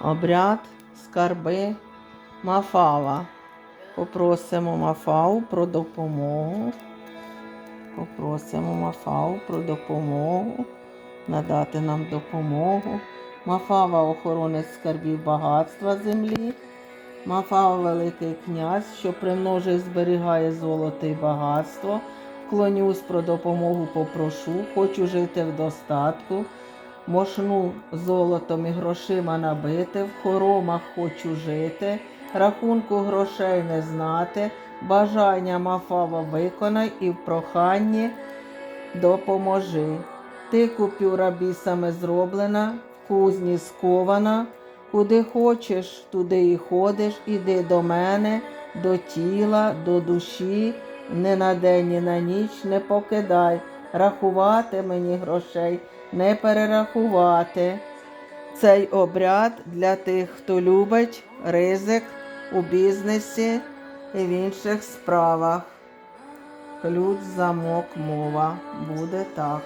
обряд, скарби, Мафава. Попросимо Мафау про допомогу. Попросимо Мафау про допомогу, надати нам допомогу. Мафава охоронець скарбів багатства землі. Мафава Великий князь, що примножує, зберігає золото і багатство. Вклонюсь про допомогу попрошу, хочу жити в достатку. Мошну золотом і грошима набити, в хоромах хочу жити, рахунку грошей не знати, бажання Мафава виконай і в проханні допоможи. Ти купюра бісами зроблена, в кузні скована, куди хочеш, туди і ходиш, іди до мене, до тіла, до душі, не на день, ні на ніч не покидай, рахувати мені грошей, не перерахувати. Цей обряд для тих, хто любить ризик у бізнесі і в інших справах. Ключ, замок, мова буде так.